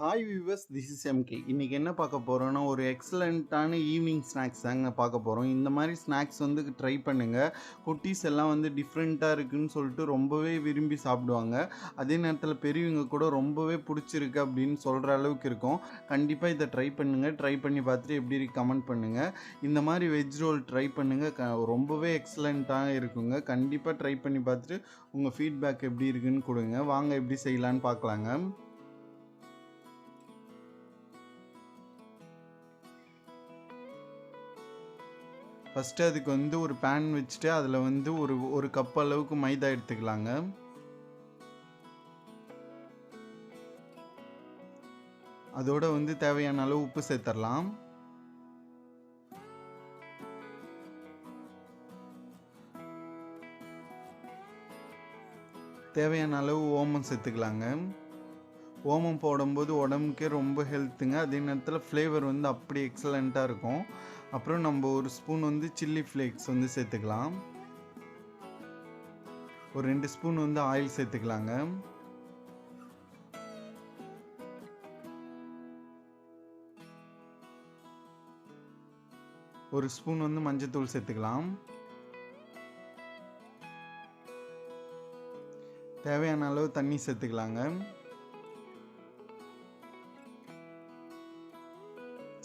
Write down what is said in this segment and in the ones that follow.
Hi viewers this is MK இன்றைக்கி என்ன பார்க்க போகிறோன்னா ஒரு எக்ஸலண்ட்டான ஈவினிங் ஸ்நாக்ஸ் தாங்க பார்க்க போகிறோம் இந்த மாதிரி ஸ்நாக்ஸ் வந்து ட்ரை பண்ணுங்கள் குட்டீஸ் எல்லாம் வந்து டிஃப்ரெண்ட்டாக இருக்குன்னு சொல்லிட்டு ரொம்பவே விரும்பி சாப்பிடுவாங்க. அதே நேரத்தில் பெரியவங்க கூட ரொம்பவே பிடிச்சிருக்கு அப்படின்னு சொல்கிற அளவுக்கு இருக்கும். கண்டிப்பாக இதை ட்ரை பண்ணுங்கள் ட்ரை பண்ணி பார்த்துட்டு எப்படி இருக்கு கமெண்ட் பண்ணுங்கள் இந்த மாதிரி வெஜ் ரோல் ட்ரை பண்ணுங்கள் க ரொம்பவே எக்ஸலண்ட்டாக இருக்குங்க. கண்டிப்பாக ட்ரை பண்ணி பார்த்துட்டு உங்கள் ஃபீட்பேக் எப்படி இருக்குன்னு கொடுங்க. வாங்க எப்படி செய்யலான்னு பார்க்கலாங்க. ஃபஸ்ட்டு அதுக்கு வந்து ஒரு பேன் வச்சுட்டு அதில் வந்து ஒரு ஒரு கப் அளவுக்கு மைதா எடுத்துக்கலாங்க. அதோட வந்து தேவையான அளவு உப்பு சேர்த்துடலாம் தேவையான அளவு ஓமம் சேர்த்துக்கலாங்க. ஓமம் போடும்போது உடம்புக்கே ரொம்ப ஹெல்த்துங்க அதே நேரத்தில் ஃப்ளேவர் வந்து அப்படி எக்ஸலண்ட்டாக இருக்கும். அப்புறம் நம்ம ஒரு ஸ்பூன் வந்து சில்லி ஃப்ளேக்ஸ் வந்து சேர்த்துக்கலாம். ஒரு ரெண்டு ஸ்பூன் வந்து ஆயில் சேர்த்துக்கலாங்க. ஒரு ஸ்பூன் வந்து மஞ்சத்தூள் சேர்த்துக்கலாம். தேவையான அளவு தண்ணி சேர்த்துக்கலாங்க.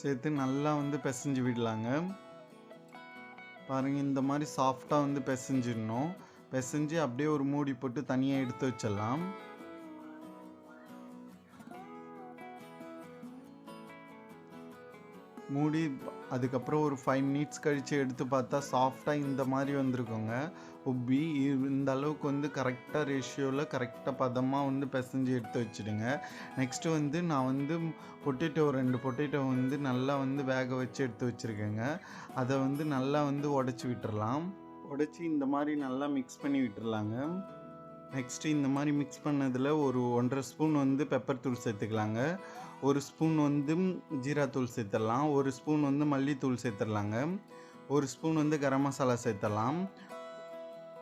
சேர்த்து நல்லா வந்து பிசைஞ்சு விடலாங்க. பாருங்கள் இந்த மாதிரி சாஃப்டாக வந்து பிசைஞ்சிடணும். பிசைஞ்சு அப்படியே ஒரு மூடி போட்டு தனியாக எடுத்து வச்சிடலாம். மூடி அதுக்கப்புறம் ஒரு ஃபைவ் மினிட்ஸ் கழித்து எடுத்து பார்த்தா சாஃப்டாக இந்த மாதிரி வந்திருக்கோங்க. உப்பி இந்த அளவுக்கு வந்து கரெக்டாக ரேஷியோவில் கரெக்டாக பதமாக வந்து பிசைஞ்சு எடுத்து வச்சுடுங்க. நெக்ஸ்ட்டு வந்து நான் வந்து பொட்டேட்டோ ரெண்டு பொட்டேட்டோ வந்து நல்லா வந்து வேக வச்சு எடுத்து வச்சுருக்கேங்க. அதை வந்து நல்லா வந்து உடச்சி விட்டுறலாம். உடச்சி இந்த மாதிரி நல்லா மிக்ஸ் பண்ணி விட்டுறலாங்க. நெக்ஸ்ட்டு இந்த மாதிரி மிக்ஸ் பண்ணதில் ஒரு ஒன்றரை ஸ்பூன் வந்து பெப்பர் தூள் சேர்த்துக்கலாங்க. ஒரு ஸ்பூன் வந்து ஜீராத்தூள் சேர்த்துடலாம். ஒரு ஸ்பூன் வந்து மல்லித்தூள் சேர்த்துடலாங்க. ஒரு ஸ்பூன் வந்து கரம் மசாலா சேர்த்துடலாம்.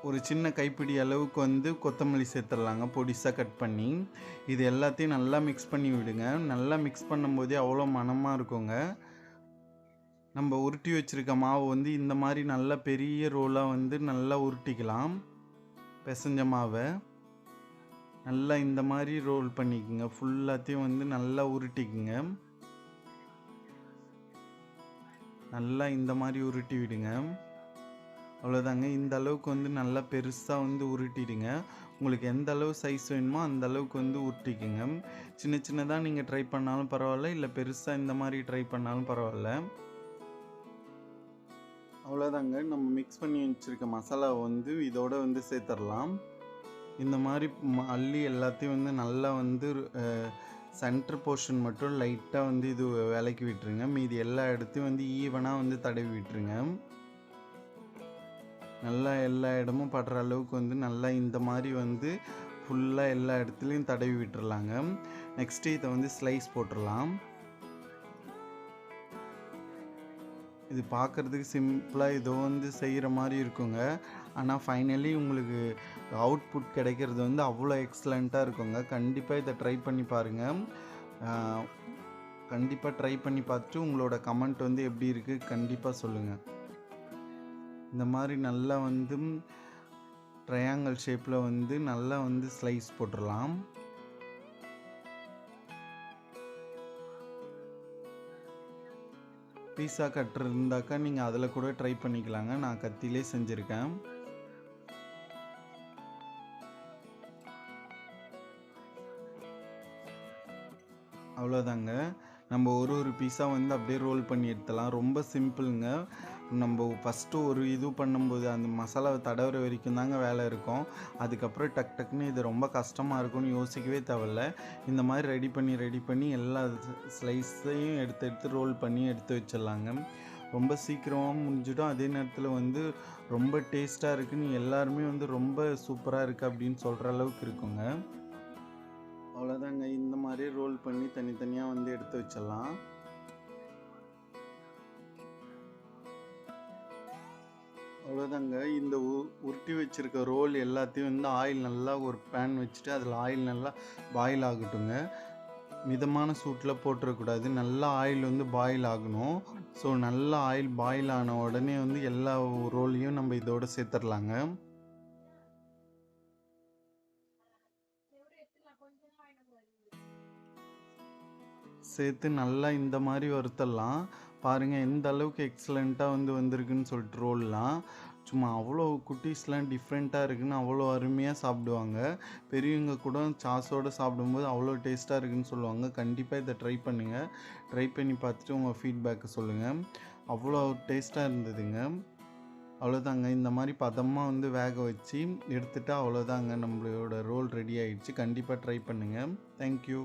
ஒரு சின்ன கைப்பிடி அளவுக்கு வந்து கொத்தமல்லி சேர்த்துடலாங்க பொடிசாக கட் பண்ணி. இது எல்லாத்தையும் நல்லா மிக்ஸ் பண்ணி விடுங்க. நல்லா மிக்ஸ் பண்ணும்போதே அவ்வளோ மணமாக இருக்குங்க. நம்ம உருட்டி வச்சுருக்க மாவு வந்து இந்த மாதிரி நல்லா பெரிய ரோலாக வந்து நல்லா உருட்டிக்கலாம். பிசைஞ்ச மாவை. நல்லா இந்த மாதிரி ரோல் பண்ணிக்கோங்க. ஃபுல்லாத்தையும் வந்து நல்லா உருட்டிக்குங்க. நல்லா இந்த மாதிரி உருட்டி விடுங்க. அவ்வளோதாங்க. இந்த அளவுக்கு வந்து நல்லா பெருசாக வந்து உருட்டிடுங்க. உங்களுக்கு எந்த அளவு சைஸ் வேணுமோ அந்த அளவுக்கு வந்து உருட்டிக்குங்க. சின்ன சின்னதாக நீங்கள் ட்ரை பண்ணாலும் பரவாயில்ல. இல்லை பெருசாக இந்த மாதிரி ட்ரை பண்ணாலும் பரவாயில்ல. அவ்வளோதாங்க நம்ம மிக்ஸ் பண்ணி வச்சுருக்க மசாலாவை வந்து இதோட வந்து சேர்த்துடலாம் இந்த மாதிரி ம- அள்ளி எல்லாத்தையும் வந்து நல்லா வந்து சென்டர் போர்ஷன் மட்டும் லைட்டாக வந்து இது விலக்கி விட்டுருங்க. மீதி எல்லா இடத்தையும் வந்து ஈவனாக வந்து தடவி விட்டுருங்க. நல்லா எல்லா இடமும் படுற அளவுக்கு வந்து நல்லா இந்த மாதிரி வந்து ஃபுல்லாக எல்லா இடத்துலையும் தடவி விட்டுறலாங்க நெக்ஸ்ட்டு இதை வந்து ஸ்லைஸ் போட்டுடலாம் இது பார்க்குறதுக்கு சிம்பிளாக ஏதோ வந்து செய்கிற மாதிரி இருக்குங்க. ஆனால் ஃபைனலி உங்களுக்கு அவுட்புட் கிடைக்கிறது வந்து அவ்வளோ எக்ஸலண்ட்டாக இருக்குங்க. கண்டிப்பாக இதை ட்ரை பண்ணி பாருங்கள் கண்டிப்பாக ட்ரை பண்ணி பார்த்துட்டு உங்களோட கமெண்ட் வந்து எப்படி இருக்குது கண்டிப்பாக சொல்லுங்கள் இந்த மாதிரி நல்லா வந்து ட்ரையாங்கிள் ஷேப்பில் வந்து நல்லா வந்து ஸ்லைஸ் போட்டுடலாம். பீஸாக கட்டர் இருந்தாக்கா நீங்கள் அதில் கூட ட்ரை பண்ணிக்கலாங்க. நான் கத்திலே செஞ்சுருக்கேன். அவ்வளோதாங்க நம்ம ஒரு ஒரு பீஸாக வந்து அப்படியே ரோல் பண்ணி எடுத்துலாம் ரொம்ப சிம்பிளுங்க நம்ம ஃபஸ்ட்டு ஒரு இது பண்ணும்போது அந்த மசாலாவை தடவுற வரைக்கும் தாங்க வேலை இருக்கும். அதுக்கப்புறம் டக் டக்குன்னு இது ரொம்ப கஷ்டமாக இருக்கும்னு யோசிக்கவே தேவையில்ல. இந்த மாதிரி ரெடி பண்ணி ரெடி பண்ணி எல்லா ஸ்லைஸையும் எடுத்து எடுத்து ரோல் பண்ணி எடுத்து வச்சிடலாங்க. ரொம்ப சீக்கிரமாக முடிஞ்சிடும். அதே நேரத்தில் வந்து ரொம்ப டேஸ்ட்டாக இருக்குன்னு எல்லாருமே வந்து ரொம்ப சூப்பராக இருக்குது அப்படின்னு சொல்கிற அளவுக்கு இருக்குங்க. அவ்வளோதாங்க இந்த மாதிரி ரோல் பண்ணி தனித்தனியாக வந்து எடுத்து வச்சிடலாம். அவ்வளோதாங்க இந்த உ உருட்டி வச்சுருக்க ரோல் எல்லாத்தையும் வந்து ஆயில் நல்லா ஒரு பேன் வச்சுட்டு அதில் ஆயில் நல்லா பாயில் ஆகட்டுங்க. மிதமான சூட்டில் போட்டுறக்கூடாது. நல்லா ஆயில் வந்து பாயில் ஆகணும். ஸோ நல்லா ஆயில் பாயில் ஆன உடனே வந்து எல்லா ரோலையும் நம்ம இதோட சேர்த்துடலாங்க. சேர்த்து நல்லா இந்த மாதிரி வறுத்தரலாம். பாருங்கள் எந்த அளவுக்கு எக்ஸலண்ட்டாக வந்து வந்திருக்குன்னு சொல்லிட்டு ரோல்லாம் சும்மா அவ்வளோ குட்டீஸ்லாம் டிஃப்ரெண்ட்டாக இருக்குன்னு அவ்வளோ அருமையாக சாப்பிடுவாங்க. பெரியவங்க கூட சாஸோடு சாப்பிடும்போது அவ்வளோ டேஸ்ட்டாக இருக்குன்னு சொல்லுவாங்க. கண்டிப்பாக இதை ட்ரை பண்ணுங்கள் ட்ரை பண்ணி பார்த்துட்டு உங்கள் ஃபீட்பேக்கை சொல்லுங்கள் அவ்வளோ டேஸ்ட்டாக இருந்ததுங்க. அவ்வளோதாங்க இந்த மாதிரி பதமாக வந்து வேக வச்சு எடுத்துட்டா அவ்வளோதாங்க நம்மளோட ரோல் ரெடி ஆகிடுச்சு கண்டிப்பாக ட்ரை பண்ணுங்கள் தேங்க்யூ